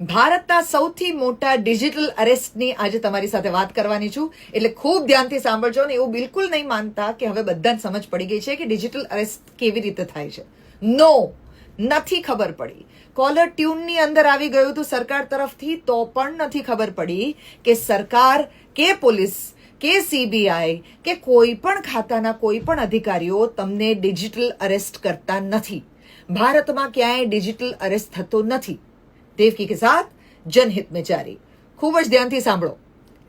ભારતના સૌથી મોટા ડિજિટલ અરેસ્ટની આજે તમારી સાથે વાત કરવાની છું. એટલે ખૂબ ધ્યાનથી સાંભળજો ને એવું બિલકુલ નહીં માનતા કે હવે બધાને સમજ પડી ગઈ છે કે ડિજિટલ અરેસ્ટ કેવી રીતે થાય છે. નો નથી ખબર પડી. કોલર ટ્યુનની અંદર આવી ગયું હતું સરકાર તરફથી, તો પણ નથી ખબર પડી કે સરકાર કે પોલીસ કે સીબીઆઈ કે કોઈ પણ ખાતાના કોઈ પણ અધિકારીઓ તમને ડિજિટલ અરેસ્ટ કરતા નથી. ભારતમાં ક્યાંય ડિજિટલ અરેસ્ટ થતો નથી. દેવકી કે સાથ જનહિત મેં જારી ખૂબ જ ધ્યાનથી સાંભળો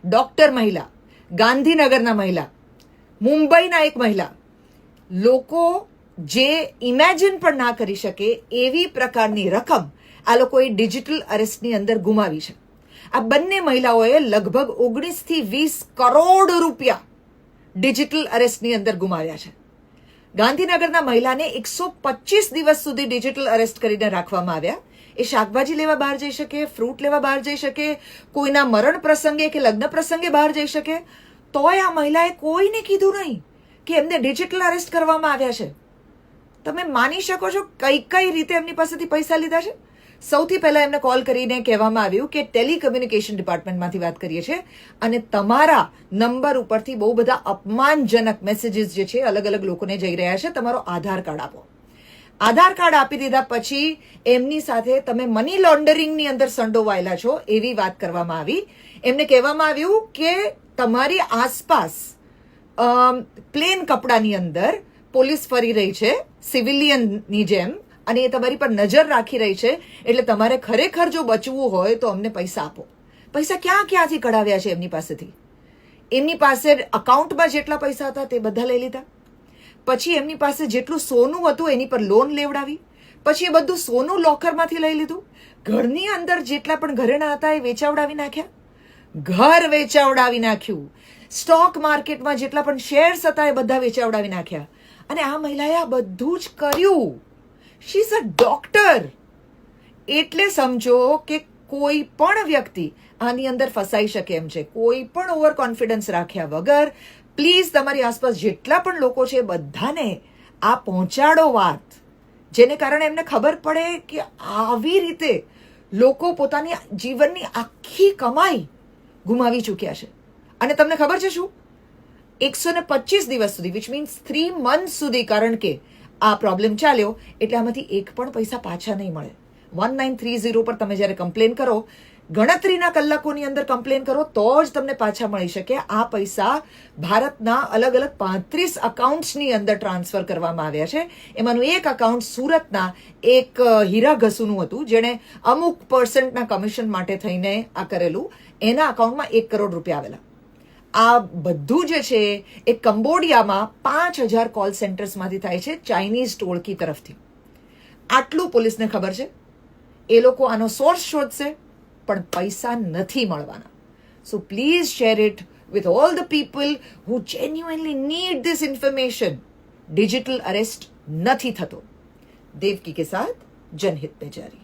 ડોક્ટર મહિલા ગાંધીનગરના મહિલા મુંબઈના એક મહિલા લોકો જે ઇમેજિન પણ ના કરી શકે એવી પ્રકારની રકમ આ લોકોએ ડિજિટલ અરેસ્ટની અંદર ગુમાવી છે આ બંને મહિલાઓએ લગભગ ઓગણીસથી વીસ કરોડ રૂપિયા ડિજિટલ અરેસ્ટની અંદર ગુમાવ્યા છે ગાંધીનગરના મહિલાને એકસો પચીસ દિવસ સુધી ડિજિટલ અરેસ્ટ કરીને રાખવામાં આવ્યા. એ શાકભાજી લેવા બહાર જઈ શકે, ફ્રૂટ લેવા બહાર જઈ શકે, કોઈના મરણ પ્રસંગે કે લગ્ન પ્રસંગે બહાર જઈ શકે. તોય આ મહિલાએ કોઈને કીધું નહીં કે એમને ડિજિટલ અરેસ્ટ કરવામાં આવ્યા છે. તમે માની શકો છો કઈ કઈ રીતે એમની પાસેથી પૈસા લીધા છે? સૌથી પહેલા એમને કોલ કરીને કહેવામાં આવ્યું કે ટેલિકમ્યુનિકેશન ડિપાર્ટમેન્ટમાંથી વાત કરીએ છીએ અને તમારા નંબર ઉપરથી બહુ બધા અપમાનજનક મેસેજીસ જે છે અલગ અલગ લોકોને જઈ રહ્યા છે, તમારો આધાર કાર્ડ આપો. આધાર કાર્ડ આપી દીધા પછી એમની સાથે તમે મની લોન્ડરિંગની અંદર સંડોવાયેલા છો એવી વાત કરવામાં આવી. એમને કહેવામાં આવ્યું કે તમારી આસપાસ પ્લેન કપડાની અંદર પોલીસ ફરી રહી છે સિવિલિયનની જેમ. અને એ તમારી પર નજર રાખી રહી છે, એટલે તમારે ખરેખર જો બચવું હોય તો અમને પૈસા આપો. પૈસા ક્યાં ક્યાંથી કઢાવ્યા છે એમની પાસેથી? એમની પાસે અકાઉન્ટમાં જેટલા પૈસા હતા તે બધા લઈ લીધા. પછી એમની પાસે જેટલું સોનું હતું એની પર લોન લેવડાવી. પછી એ બધું સોનું લોકરમાંથી લઈ લીધું. ઘરની અંદર જેટલા પણ ઘરેણા હતા એ વેચાવડાવી નાખ્યા. ઘર વેચાવડાવી નાખ્યું. સ્ટોક માર્કેટમાં જેટલા પણ શેર્સ હતા એ બધા વેચાવડાવી નાખ્યા. અને આ મહિલાએ આ બધું જ કર્યું. શી ઇઝ અ ડોક્ટર એટલે સમજો કે કોઈ પણ વ્યક્તિ આની અંદર ફસાઈ શકે એમ છે. કોઈ પણ ઓવર કોન્ફિડન્સ રાખ્યા વગર પ્લીઝ તમારી આસપાસ જેટલા પણ લોકો છે બધાને આ પહોંચાડો વાત. જેને કારણે એમને ખબર પડે કે આવી રીતે લોકો પોતાની જીવનની આખી કમાઈ ગુમાવી ચૂક્યા છે. અને તમને ખબર છે શું? એકસો ને પચીસ દિવસ સુધી વિચ મીન્સ થ્રી મંથ સુધી, કારણ કે આ પ્રોબ્લેમ ચાલ્યો, એટલે આમાંથી એક પણ પૈસા પાછા નહીં મળે. વન નાઇન થ્રી ઝીરો પર તમે જ્યારે કમ્પ્લેન કરો, ગણતરીના કલાકોની અંદર કમ્પ્લેન કરો, તો જ તમને પાછા મળી શકે. આ પૈસા ભારતના અલગ અલગ પાંત્રીસ અકાઉન્ટ્સની અંદર ટ્રાન્સફર કરવામાં આવ્યા છે. એમાંનું એક અકાઉન્ટ સુરતના એક હીરા ઘસુનું હતું, જેણે અમુક પર્સન્ટના કમિશન માટે થઈને આ કરેલું. એના અકાઉન્ટમાં એક કરોડ રૂપિયા આવેલા. આ બધું જે છે, એ કંબોડિયામાં પાંચ હજાર કોલ સેન્ટર્સમાંથી થાય છે ચાઇનીઝ ટોળકી તરફથી. આટલું પોલીસને ખબર છે. એ લોકો આનો સોર્સ શોધશે, પણ પૈસા નથી મળવાના. So please share it with all the people who genuinely need this information digital arrest નથી થતો. દેવકી કે સાથ, જનહિત પે જારી